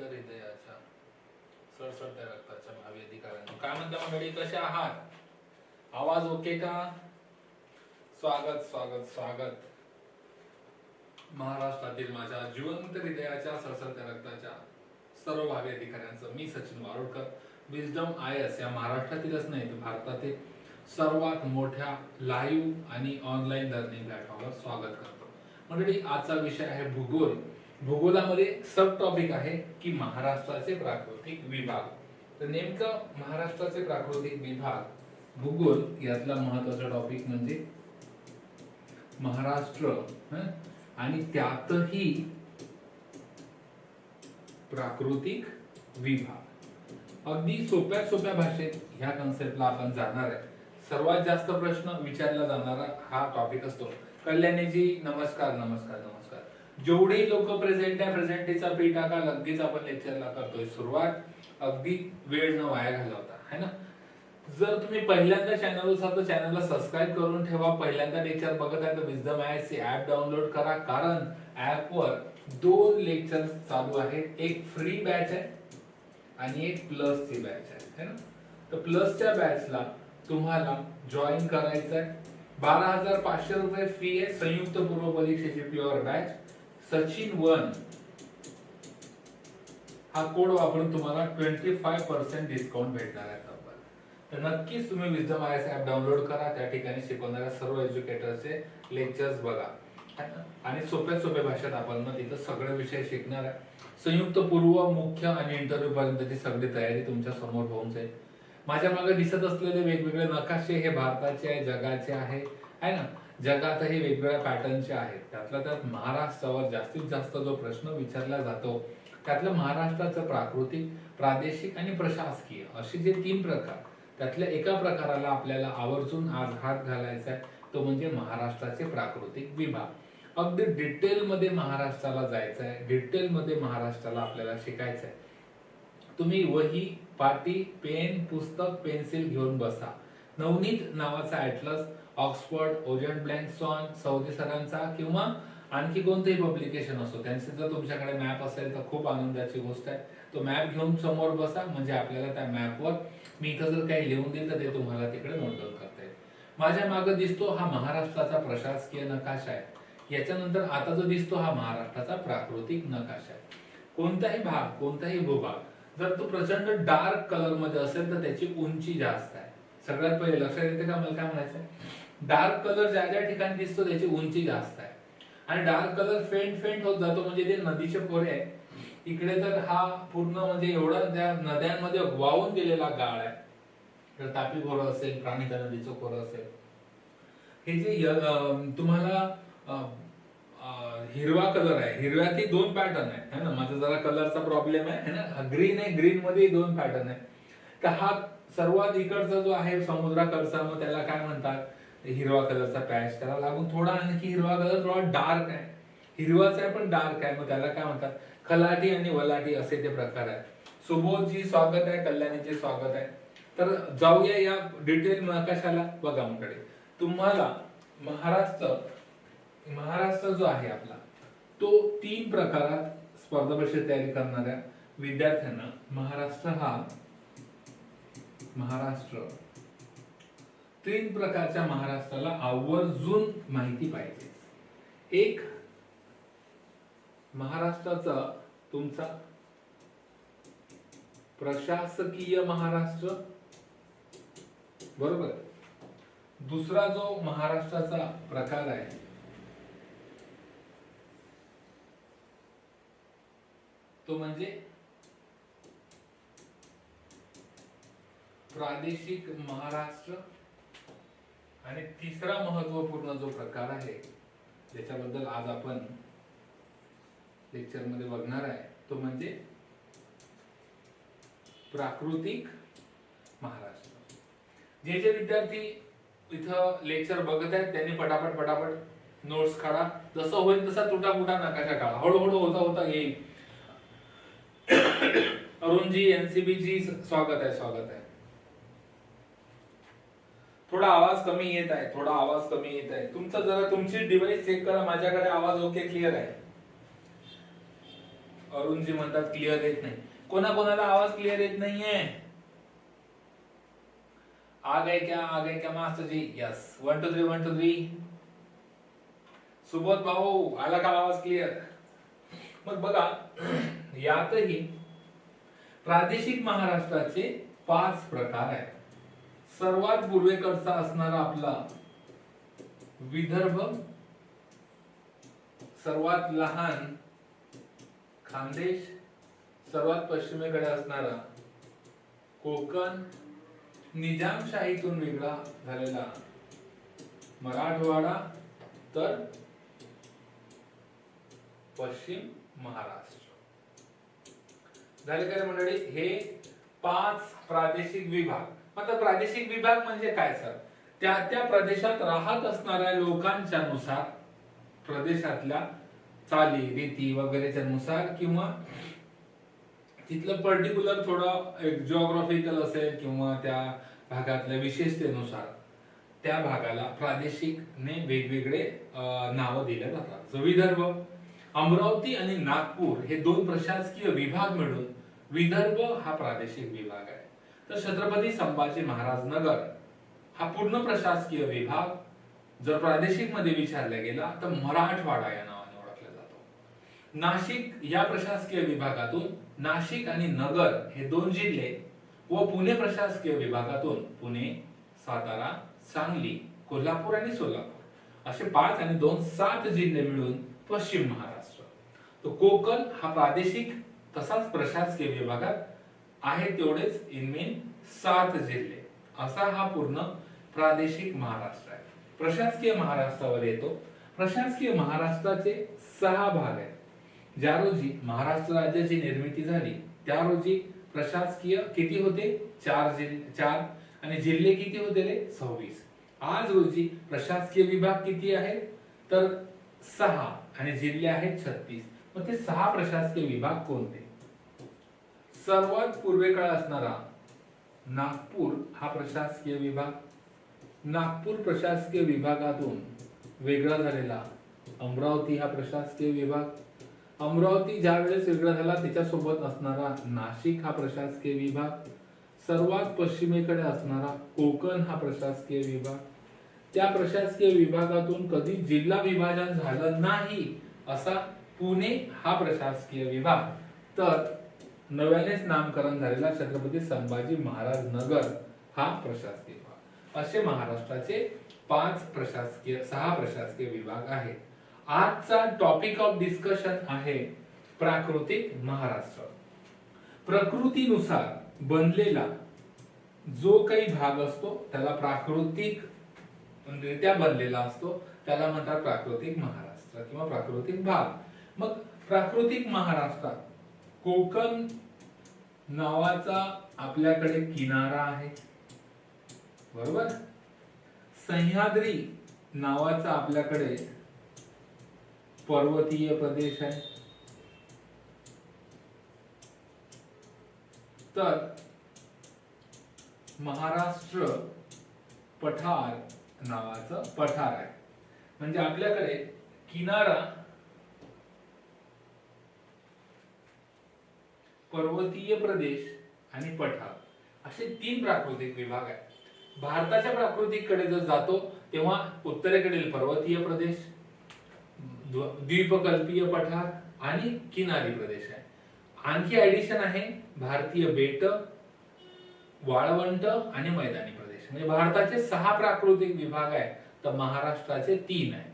नमस्कार हृदयाच्या सळसळत्या रक्ताच्या भावी अधिकाऱ्यांनो काय म्हणता मंडळी कसे आहात? आवाज ओके का? स्वागत स्वागत स्वागत. महाराष्ट्रातील माझ्या जिवंत हृदयाच्या सळसळत्या रक्ताच्या सर्व भावी अधिकाऱ्यांचं मी Sachin Warodkar wisdom I S या महाराष्ट्रातीलच नाही तर भारतातील सर्वात मोठ्या लाईव्ह आणि ऑनलाईन लर्निंग प्लॅटफॉर्मवर स्वागत करतो. मंडळी आजचा विषय आहे भूगोल. भूगोलामध्ये सब टॉपिक आहे की महाराष्ट्राचे प्राकृतिक विभाग. तर नेमकं महाराष्ट्राचे प्राकृतिक विभाग भूगोल यातला महत्त्वाचा टॉपिक म्हणजे महाराष्ट्र आणि त्यातही प्राकृतिक विभाग. अगदी सोप्या सोप्या भाषेत ह्या कन्सेप्टला आपण जाणार आहे. सर्वात जास्त प्रश्न विचारला जाणारा हा टॉपिक असतो. कल्याणीजी नमस्कार नमस्कार नमस्कार. जेवढे लोक प्रेझेंट आहे प्रेझेंटेचा पी टाका लगेच आपण लेक्चरला करतोय. सुरुवात अगदी वेळ न वाया घालवता है ना? जर तुम्ही पहिल्यांदा चॅनल असाल तर चॅनलला सबस्क्राईब करून ठेवा. पहिल्यांदा लेक्चर बघत आहे तर विजडम आयचे ऍप डाउनलोड करा. कारण ऍपवर दोन लेक्चर चालू आहेत. एक फ्री बॅच आहे आणि एक प्लसची बॅच आहे है ना? तर प्लसच्या बॅचला तुम्हाला जॉईन करायचं आहे बारा हजार पाचशे रुपये फी आहे. संयुक्त पूर्व परीक्षेची प्युअर बॅच सचिन वन. हा कोड वापरून तुम्हाला ट्वेंटी फाय पर्सेंट डिस्काउंट भेटणार आहे तर नक्कीच तुम्ही विजम आय ऍप डाउनलोड करा. त्या ठिकाणी शिकवणाऱ्या सर्व एज्युकेटरचे लेक्चर्स बघा. आणि सोप्या सोप्या भाषेत आपण ना तिथं सगळे विषय शिकणार आहे. संयुक्त पूर्व मुख्य आणि इंटरव्ह्यू पर्यंतची सगळी तयारी तुमच्यासमोर होऊन जाईल. माझ्या मागे दिसत असलेले वेगवेगळे नकाशे हे भारताचे आहे जगाचे आहे. आहे ना? जगातही वेगवेगळ्या पॅटर्नचे आहेत. त्यातल्या त्यात महाराष्ट्रावर जास्तीत जास्त जो प्रश्न विचारला जातो त्यातलं महाराष्ट्राचं प्राकृतिक प्रादेशिक आणि प्रशासकीय असे जे तीन प्रकार त्यातल्या एका प्रकाराला आपल्याला आवर्जून आज हात घालायचा आहे तो म्हणजे महाराष्ट्राचे प्राकृतिक विभाग. अगदी डिटेलमध्ये महाराष्ट्राला जायचं आहे डिटेलमध्ये महाराष्ट्राला आपल्याला शिकायचं आहे. तुम्ही वही पाटी पेन पुस्तक पेन्सिल घेऊन बसा. नवनीत नावाचा ॲटलस ऑक्सफर्ड ओजन ब्लँकसॉन सौदी सरांचा किंवा आणखी कोणतेही पब्लिकेशन असो त्यांचे जर तुमच्याकडे मॅप असेल तर खूप आनंदाची गोष्ट आहे. तो मॅप घेऊन समोर बसा म्हणजे आपल्याला त्या मॅपवर मी इथं जर काही लिहून दिलं तर ते तुम्हाला तिकडे नोट डाऊन करता येईल. माझ्या मागे दिसतो हा महाराष्ट्राचा प्रशासकीय नकाशा आहे. याच्यानंतर आता जो दिसतो हा महाराष्ट्राचा प्राकृतिक नकाशा आहे. कोणताही भाग कोणताही भूभाग जर तो प्रचंड डार्क कलरमध्ये असेल तर त्याची उंची जास्त आहे. सगळ्यात पहिले लक्षात येते का? मला काय म्हणायचं डार्क कलर ज्या ज्या ठिकाणी दिसतो त्याची उंची जास्त आहे. आणि डार्क कलर फेंट फेंट होत जातो म्हणजे ते नदीचे खोरे आहे इकडे तर हा पूर्ण म्हणजे एवढा त्या नद्यांमध्ये वाहून गेलेला गाळ आहे. तर तापी खोरं असेल प्राणिता नदीचं खोरं असेल. हे जे तुम्हाला हिरवा कलर आहे. हिरव्यातही दोन पॅटर्न आहे ना? माझा जरा कलरचा प्रॉब्लेम आहे ना? ग्रीन आहे ग्रीन मध्ये दोन पॅटर्न आहे तर हा सर्वात इकडचा जो आहे समुद्राकडचा मग त्याला काय म्हणतात? हिरवा कलरचा पॅच त्याला लागून थोडा आणखी हिरवा कलर थोडा डार्क आहे. हिरवाच आहे पण डार्क आहे. मग त्याला काय म्हणतात? खलाटी आणि वलाटी असे ते प्रकार आहेत. सुबोधजी स्वागत आहे कल्याणीचे स्वागत आहे. तर जाऊया या डिटेल नकाशाला बघा आमकडे तुम्हाला महाराष्ट्र महाराष्ट्र जो आहे आपला तो तीन प्रकारात स्पर्धा परीक्षा तयारी करणाऱ्या विद्यार्थ्यांना महाराष्ट्र हा महाराष्ट्र. तीन प्रकारच्या महाराष्ट्राला आवर्जून माहिती पाहिजे. एक महाराष्ट्राचा तुमचा प्रशासकीय महाराष्ट्र. बरोबर? दुसरा जो महाराष्ट्राचा प्रकार आहे तो म्हणजे प्रादेशिक महाराष्ट्र आणि तिसरा महत्त्वपूर्ण जो प्रकार आहे ज्याच्याबद्दल आज आपण लेक्चरमध्ये बघणार आहे तो म्हणजे प्राकृतिक महाराष्ट्र. जे जे विद्यार्थी इथं लेक्चर बघत आहेत त्यांनी पटापट पटापट नोट्स काढा. जसं होईल तसा तुटा फुटा नकाशा काढा हळूहळू होता होता येईल. अरुणजी एनसीबीजी स्वागत आहे स्वागत आहे. थोडा आवाज कमी येत आहे थोडा आवाज कमी येत आहे. तुमचा जरा तुमची डिवाइस चेक करा माझ्याकडे आवाज ओके क्लिअर आहे. अरुणजी म्हणतात क्लिअर येत नाही. कोणा कोणाला आवाज क्लिअर येत नाहीये? आ गए क्या आ गए क्या master ji yes one two three one two three Subodh भाऊ आला का आवाज क्लिअर मग बघा यातही प्रादेशिक महाराष्ट्राचे पाच प्रकार आहेत. सर्वात पूर्वेकडचा असणारा आपला विदर्भ सर्वात लहान खानदेश सर्वात पश्चिमेकडे असणारा कोकण निजामशाहीतून वेगळा झालेला मराठवाडा तर पश्चिम महाराष्ट्र. झाले काय मंडळी हे पाच प्रादेशिक विभाग. आता प्रादेशिक विभाग म्हणजे काय सर? त्या त्या प्रदेशात राहत असणाऱ्या लोकांच्या नुसार प्रदेशातल्या चाली रीती वगैरेच्या नुसार किंवा तिथलं पर्टिक्युलर थोडं एक जिओग्राफिकल असेल किंवा त्या भागातल्या विशेषतेनुसार त्या भागाला प्रादेशिकने वेगवेगळे नावं दिल्या जातात. जो विदर्भ अमरावती आणि नागपूर हे दोन प्रशासकीय विभाग मिळून विदर्भ हा प्रादेशिक विभाग आहे. तर छत्रपती संभाजी महाराज नगर हा पूर्ण प्रशासकीय विभाग जर प्रादेशिकमध्ये विचारला गेला तर मराठवाडा या नावाने ओळखला जातो. नाशिक या प्रशासकीय विभागातून नाशिक आणि नगर हे दोन जिल्हे व पुणे प्रशासकीय विभागातून पुणे सातारा सांगली कोल्हापूर आणि सोलापूर असे पाच आणि दोन सात जिल्हे मिळून पश्चिम महाराष्ट्र. तो कोकण हा प्रादेशिक तसाच प्रशासकीय विभागात आहे तेवढेच इनमेन सात जिल्हे. असा हा पूर्ण प्रादेशिक महाराष्ट्र आहे. प्रशासकीय महाराष्ट्रावर येतो. प्रशासकीय महाराष्ट्राचे सहा भाग आहेत. ज्या रोजी महाराष्ट्र राज्याची निर्मिती झाली त्या रोजी प्रशासकीय किती होते? चार जिल्हे चार. आणि जिल्हे किती होते रे? सव्वीस. आज रोजी प्रशासकीय विभाग किती आहेत तर सहा. आणि जिल्हे आहेत छत्तीस. मग ते सहा प्रशासकीय विभाग कोणते? सर्वात पूर्वेकडे असणारा नागपूर हा प्रशासकीय विभाग. नागपूर प्रशासकीय विभागातून वेगळा झालेला अमरावती हा प्रशासकीय विभाग. अमरावती ज्या वेळेस वेगळा झाला त्याच्यासोबत असणारा नाशिक हा प्रशासकीय विभाग. सर्वात पश्चिमेकडे असणारा कोकण हा प्रशासकीय विभाग. त्या प्रशासकीय विभागातून कधी जिल्हा विभाजन झालं नाही असा पुणे हा प्रशासकीय विभाग. तर नव्यानेच नामकरण झालेला छत्रपती संभाजी महाराज नगर हा प्रशासकीय विभाग असे महाराष्ट्राचे पाच प्रशासकीय सहा प्रशासकीय विभाग आहेत. आजचा टॉपिक ऑफ डिस्कशन आहे प्राकृतिक महाराष्ट्र. प्रकृतीनुसार बनलेला जो काही भाग असतो त्याला प्राकृतिक रित्या बनलेला असतो त्याला म्हणतात प्राकृतिक महाराष्ट्र किंवा प्राकृतिक भाग. मग प्राकृतिक महाराष्ट्रात कोकण नावाचा आपल्याकडे किनारा आहे. बरोबर? सह्याद्री नावाचा आपल्याकडे पर्वतीय प्रदेश आहे. तर महाराष्ट्र पठार नावाचं पठार आहे. म्हणजे आपल्याकडे किनारा पर्वतीय प्रदेश आणि पठार. असे तीन प्राकृतिक विभाग आहेत. भारताच्या प्राकृतिककडे जर जातो तेव्हा उत्तरेकडील पर्वतीय प्रदेश द्वीपकल्पीय पठार आणि किनारी प्रदेश आहे. आणखी ऍडिशन आहे भारतीय बेट वाळवंट आणि मैदानी प्रदेश. म्हणजे भारताचे सहा प्राकृतिक विभाग आहेत तर महाराष्ट्राचे तीन आहे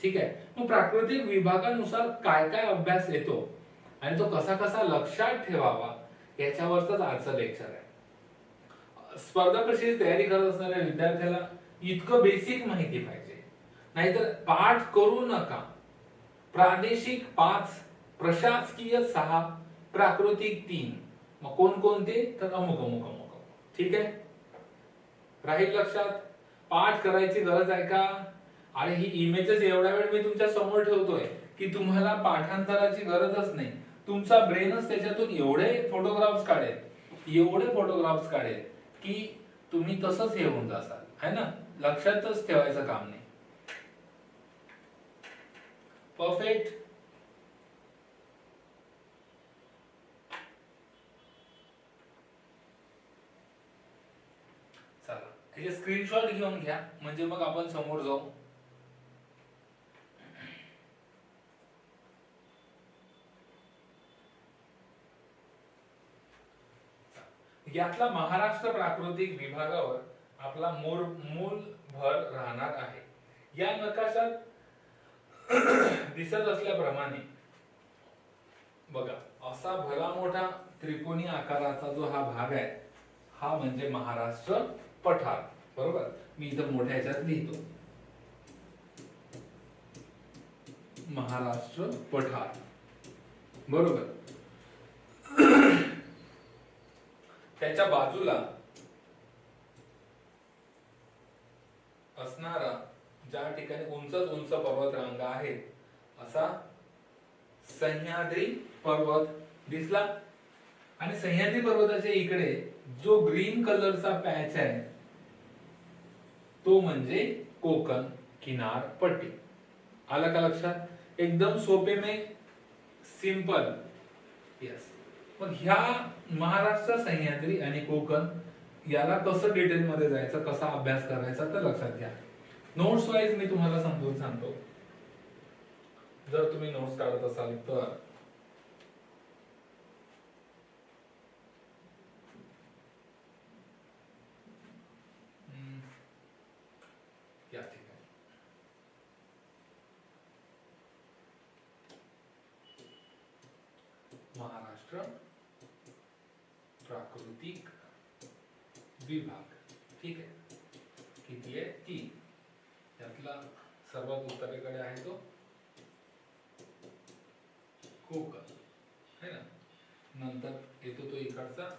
ठीक आहे? मग प्राकृतिक विभागानुसार काय काय अभ्यास येतो? आणि तो कसा कसा लक्षात ठेवावा याच्यावरचाच आजचं लेक्चर आहे. स्पर्धा परीक्षेची तयारी करत असणाऱ्या विद्यार्थ्याला इतकं बेसिक माहिती पाहिजे. नाहीतर पाठ करू नका. प्रादेशिक पाच प्रशासकीय सहा प्राकृतिक तीन. मग कोणकोणते? तर अमुक अमुक अमुक. अमुक ठीक आहे? राहील लक्षात? पाठ करायची गरज आहे का? अरे ही इमेजेस एवढ्या वेळ मी तुमच्यासमोर ठेवतोय की तुम्हाला पाठांतराची गरजच नाही. तुमचा ब्रेनच त्याच्यातून एवढे फोटोग्राफ्स काढेल एवढे फोटोग्राफ्स काढेल की तुम्ही तसंच हे होऊन जासाल. है ना? लक्षातच ठेवायचं काम नाही. परफेक्ट चला. हे स्क्रीनशॉट घेऊन घ्या. म्हणजे मग आपण समोर जाऊ. यातला महाराष्ट्र प्राकृतिक विभागावर आपला मूळ मूल भर राहणार आहे. या नकाशात दिसत असल्याप्रमाणे बघा असा भला मोठा त्रिकोणी आकाराचा जो हा भाग आहे हा म्हणजे महाराष्ट्र पठार. बरोबर? मी इथं मोठ्या ह्याच्यात लिहितो. महाराष्ट्र पठार. बरोबर? त्याच्या बाजूला असणारा ज्या ठिकाणी उंचच उंच पर्वत रांगा आहेत असा सह्याद्री पर्वत दिसला. आणि सह्याद्री पर्वताच्या इकडे जो ग्रीन कलरचा पॅच आहे तो म्हणजे कोकण किनार पट्टी. आलं का लक्षात? एकदम सोपे में सिंपल यस पण ह्या महाराष्ट्र सह्याद्री आणि कोकण याला कसं डिटेल मध्ये जायचं कसा अभ्यास करायचा तर लक्षात घ्या. नोट्स वाईज मी तुम्हाला समजून सांगतो. जर तुम्ही नोट्स काढत असाल तर. हम्म, महाराष्ट्र प्राकृतिक विभाग. ठीक आहे? किती आहे? तीन. त्यातला सर्वात उत्तरेकडे आहे तो. कोकण है ना? नंतर येतो तो इकडचा.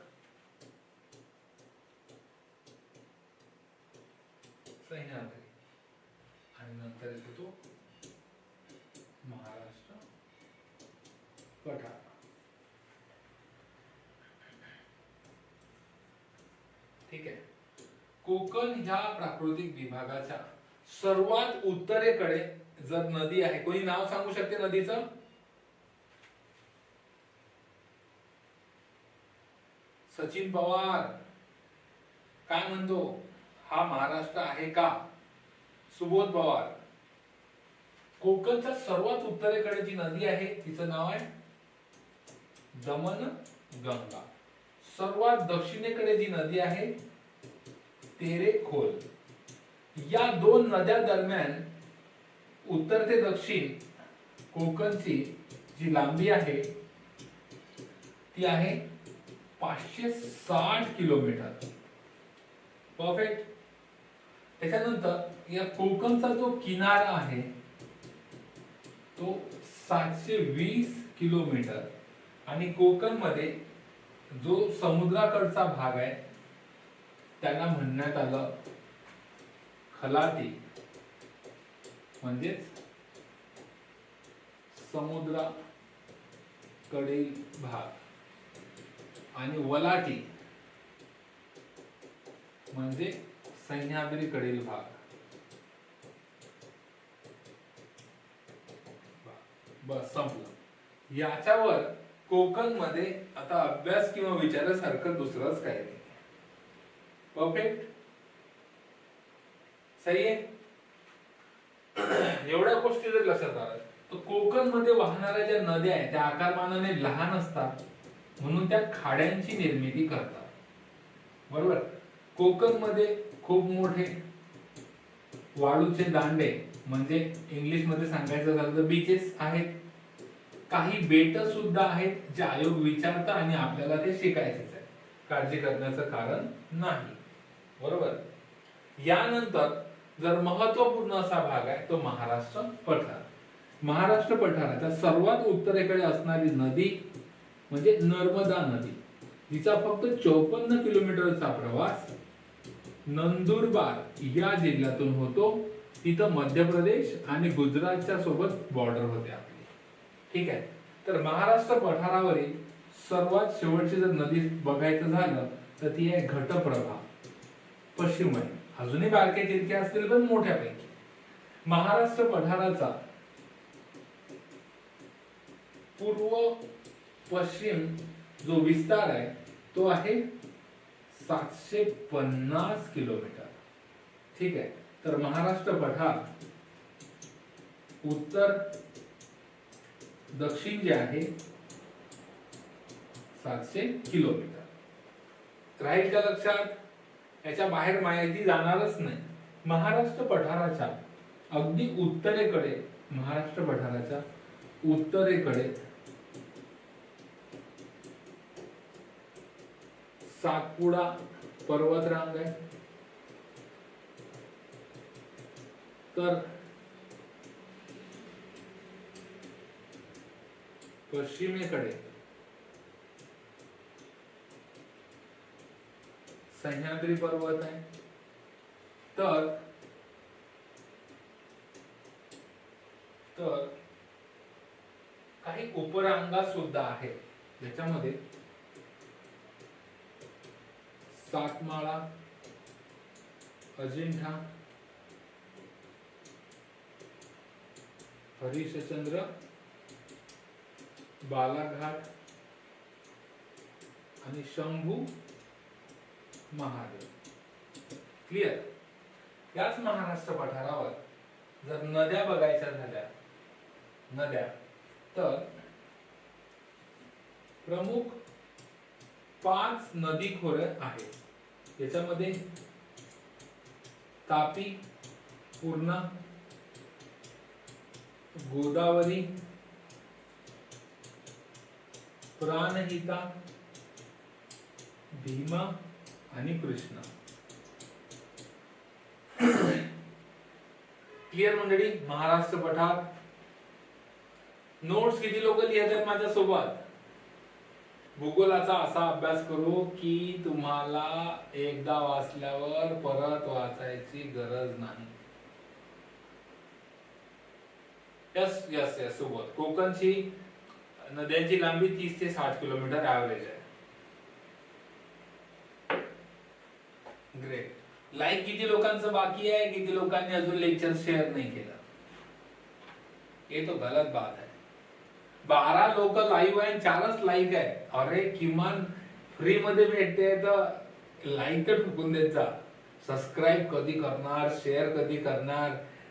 सह्याद्री. आणि नंतर येतो तो महाराष्ट्र पठार. ठीक आहे. कोकण ह्या प्राकृतिक विभागाच्या सर्वात उत्तरेकडे जर नदी आहे कोणी नाव सांगू शकते नदीचं? सचिन पवार. काय म्हणतो? हा महाराष्ट्र आहे का? सुबोध पवार. कोकणच्या सर्वात उत्तरेकडे जी नदी आहे तिचं नाव आहे दमन गंगा सर्वात दक्षिणेकडे जी नदी आहे तेरे खोल. या दोन नद्या दरम्यान उत्तर ते दक्षिण कोकणची जी लांबी आहे ती आहे पाचशे साठ किलोमीटर. परफेक्ट त्याच्यानंतर या कोकणचा जो किनारा आहे तो सातशे वीस किलोमीटर. आणि कोकणमध्ये जो समुद्राकडचा भाग आहे त्यांना म्हणण्यात आलं खलाटी म्हणजेच समुद्राकडील भाग. आणि वलाटी. म्हणजे सह्याद्रीकडील भाग. बस संपलं. याच्यावर कोकणमध्ये आता अभ्यास किंवा विचारासारखं दुसरंच काही नाही. परफेक्ट सही आहे? एवढ्या गोष्टी जर लक्षात आल्या तर कोकणमध्ये वाहणाऱ्या ज्या नद्या आहेत त्या आकारमानाने लहान असतात म्हणून त्या खाड्यांची निर्मिती करतात. बरोबर? कोकणमध्ये खूप मोठे वाळूचे दांडे म्हणजे इंग्लिशमध्ये सांगायचं झालं तर बीचेस आहेत. काही बेट सुद्धा आहेत जे आयोग विचारतं आणि आपल्याला ते शिकायचेच आहे काळजी करण्याचं कारण नाही. बरोबर? यानंतर जर महत्त्वपूर्ण असा भाग आहे तो महाराष्ट्र पठार. महाराष्ट्र पठाराच्या सर्वात उत्तरेकडे असणारी नदी म्हणजे नर्मदा नदी. हिचा फक्त चौपन्न किलोमीटरचा प्रवास नंदुरबार या जिल्ह्यातून होतो. तिथं मध्य प्रदेश आणि गुजरातच्या सोबत बॉर्डर होते आपली ठीक आहे. तर महाराष्ट्र पठारावरील सर्वात शेवटची जर नदी बघायचं झालं तर ती आहे घटप्रभा. पश्चिम आहे अजूनही बारके तिरके असतील पण मोठ्यापैकी. महाराष्ट्र पठाराचा पूर्व पश्चिम जो विस्तार आहे तो आहे सातशे पन्नास किलोमीटर. ठीक आहे. तर महाराष्ट्र पठार उत्तर दक्षिण जे आहे सातशे किलोमीटर. राहील का लक्षात याच्या बाहेर माहिती जाणारच नाही. महाराष्ट्र पठाराच्या अगदी उत्तरेकडे महाराष्ट्र पठाराच्या उत्तरेकडे सातपुडा पर्वतरांग आहे. तर पश्चिमेकडे. सह्याद्री पर्वत आहे. तर तर काही उपरांगा सुद्धा आहेत. ज्याच्यामध्ये सातमाळा अजिंठा हरिश्चंद्र बालाघाट आणि शंभू महादेव. क्लिअर याच महाराष्ट्र पठारावर जर नद्या बघायच्या झाल्या नद्या तर प्रमुख पाच नदी खोरे आहेत. याच्यामध्ये तापी पूर्णा गोदावरी प्राणहिता भीमा आणि कृष्णा. क्लिअर मंडळी? महाराष्ट्र पठार. नोट्स किती लोक लिहित आहेत माझ्या सोबत भूगोलाचा असा अभ्यास करू की तुम्हाला एकदा वाचल्यावर परत वाचायची गरज नाही. यस यस यस सोबत कोकणची नद्यांची लांबी तीस ते साठ किलोमीटर ऍव्हरेज आहे. ग्रेट लाईक किती लोकांचं बाकी आहे किती लोकांनी अजून लेक्चर शेअर नाही केलं? ये तो गलत बात है बारा लोक लाईव्ह आहे चारच लाईक आहे. अरे किमान फ्री मध्ये भेटते तर लाईक तर ठोकून देत जा. सबस्क्राईब कधी करणार शेअर कधी करणार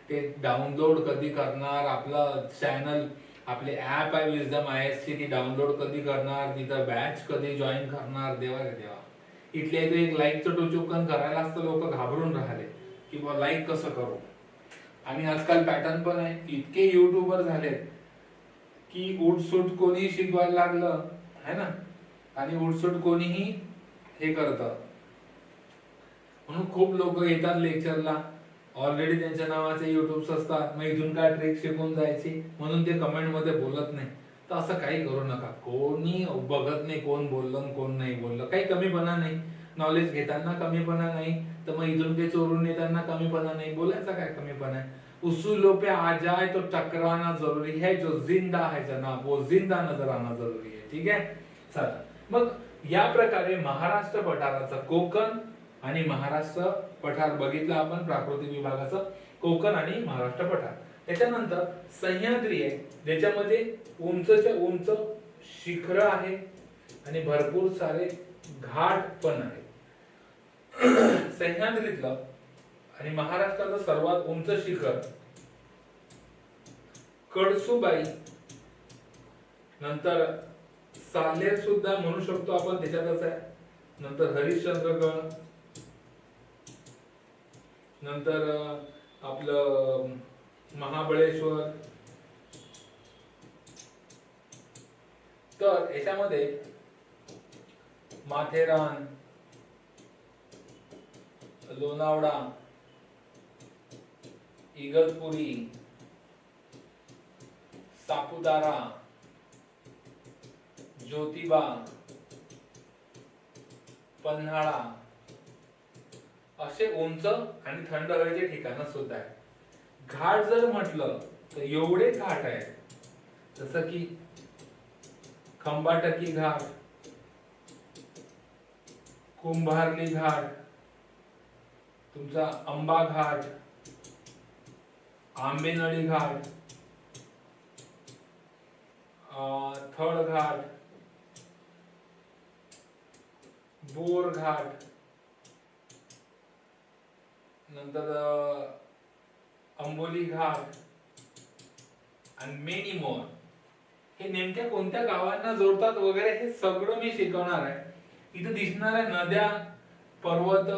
ते डाउनलोड कधी करणार आपलं चॅनल आपले ऍप आहे विजडम आय एस ची ती डाउनलोड कधी करणार तिथं बॅच कधी जॉईन करणार देवा रे देवा. इथल्या इथे एक लाईकचं टोचोकन करायला असतं लोक घाबरून राहिले की बा लाईक कसं करू? आणि आजकाल पॅटर्न पण आहे इतके युट्यूबर झालेत की उठसूट कोणी शिकवायला लागलं है ना? आणि उठसूट कोणीही हे करत. म्हणून खूप लोक येतात लेक्चरला ऑलरेडी त्यांच्या नावाचे युट्यूब्स असतात मग इथून काय ट्रिक शिकून जायची? म्हणून ते कमेंटमध्ये बोलत नाही. तर असं काही करू नका. कोणी बघत नाही कोण बोललं कोण नाही बोललं. काही कमीपणा नाही. नॉलेज घेताना कमीपणा नाही. तर मग इथून काही चोरून नेताना कमीपणा नाही. बोलायचा काय कमीपणा आहे? उसूलों पे आ जाए तो टकराना जरूरी है. जो जिंदा है जनाब वो जिंदा नजर आना जरूरी है. ठीक आहे चला. मग या प्रकारे महाराष्ट्र पठाराचा कोकण आणि महाराष्ट्र पठार बघितलं आपण प्राकृतिक विभागाचं कोकण आणि महाराष्ट्र पठार. त्याच्यानंतर सह्याद्री आहे ज्याच्यामध्ये उंचच्या उंच शिखर आहे आणि भरपूर सारे घाट पण आहे सह्याद्रीतलं आणि महाराष्ट्राचं सर्वात उंच शिखर कडसूबाई नंतर सालेर सुद्धा म्हणू शकतो आपण त्याच्यातच आहे. नंतर हरिश्चंद्रगड नंतर आपलं महाबळेश्वर. तर याच्यामध्ये माथेरान लोणावळा इगतपुरी सापुतारा ज्योतिबा पन्हाळा असे उंच आणि थंड हवेचे ठिकाण सुद्धा आहे घाट जर म्हटलं तर एवढे घाट आहेत. जसं की खंबाटकी घाट कुंभारली घाट तुमचा अंबा घाट आंबेनळी घाट अं, थळ घाट बोर घाट नंतर अंबोली घाट आणि मेनी मोर हे नेमक्या कोणत्या गावांना जोडतात वगैरे हे सगळं मी शिकवणार आहे. इथं दिसणाऱ्या नद्या पर्वत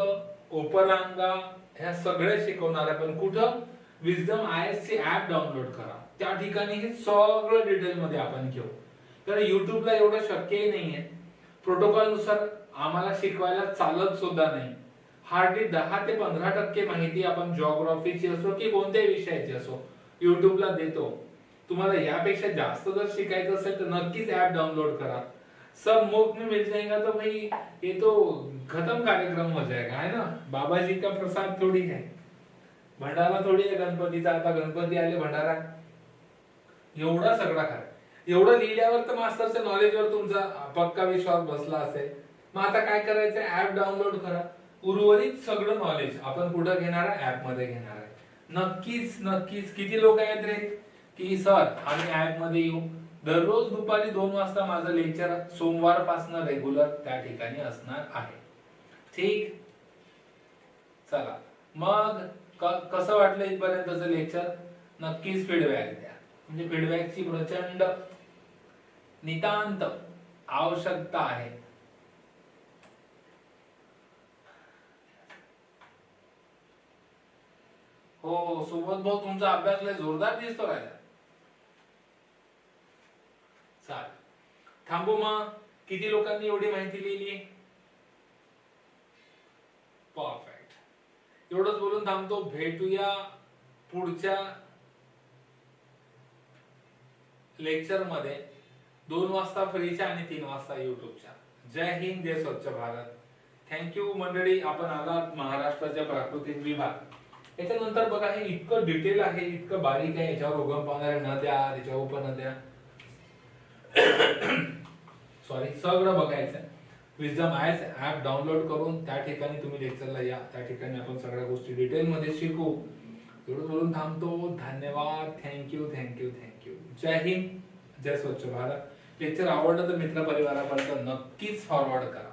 ओपरांगा ह्या सगळ्या शिकवणार आहे. पण कुठं? Wisdom I S C app download करा. त्या ठिकाणी हे सगळं डिटेल मध्ये आपण घेऊ. तर युट्यूबला एवढं शक्यही नाहीये. प्रोटोकॉलनुसार आम्हाला शिकवायला चालत सुद्धा नाही. हार्डली दहा ते पंधरा टक्के माहिती आपण जॉग्रॉफीची असो की कोणत्याही विषयाची असो युट्यूबला देतो. तुम्हाला यापेक्षा जास्त जर शिकायचं असेल तर नक्कीच ऍप डाउनलोड करा. सब मुफ्त में मिल जाएगा तो भाई ये तो खत्म कार्यक्रम हो जाएगा है ना? बाबा जी का प्रसाद थोड़ी है। भंडारा थोडी आहे गणपतीचा आता गणपती आले भंडारा. एवढा सगळा खरा एवढं लिहिल्यावर तर मास्टरच्या नॉलेजवर तुमचा पक्का विश्वास बसला असेल. मग आता काय करायचं ऍप डाउनलोड करा. उर्वरित सगळं नॉलेज आपण कुठं घेणार आहे? ऍपमध्ये घेणार आहे. नक्कीच नक्कीच. किती लोक आहेत रे? की सर आम्ही ऍपमध्ये येऊ. दररोज दुपारी दोन वाजता माझं लेक्चर सोमवार पासन रेग्युलर त्या ठिकाणी असणार आहे. ठीक? चला. मग क- कसं वाटलं इथपर्यंतचं लेक्चर नक्कीच फीडबॅक द्या. म्हणजे फीडबॅकची प्रचंड नितांत आवश्यकता आहे. हो हो, सोबत भाऊ तुमचा अभ्यास लय जोरदार दिसतो राहिला चाल. थांबू मग. किती लोकांनी एवढी माहिती लिहिली? परफेक्ट एवढंच बोलून थांबतो. भेटूया पुढच्या लेक्चरमध्ये. दोन वाजता फ्रीच्या आणि तीन वाजता युट्यूबच्या जय हिंद जय स्वच्छ भारत. थँक्यू मंडळी. आपण आलात महाराष्ट्राच्या प्राकृतिक विभाग याच्यानंतर बघा हे इतकं डिटेल आहे इतकं बारीक आहे याच्यावर उगम पावणाऱ्या नद्या त्याच्या उपनद्या सॉरी सगळं बघायचं. विजडम आयस ऍप डाउनलोड करून त्या ठिकाणी तुम्ही लेक्चरला या. त्या ठिकाणी आपण सगळ्या गोष्टी डिटेलमध्ये शिकू. एवढं बोलून थांबतो. धन्यवाद. Thank you thank you thank you जय हिंद. जय स्वच्छ भारत. लेक्चर आवडलं तर मित्र परिवारापर्यंत नक्कीच फॉरवर्ड करा.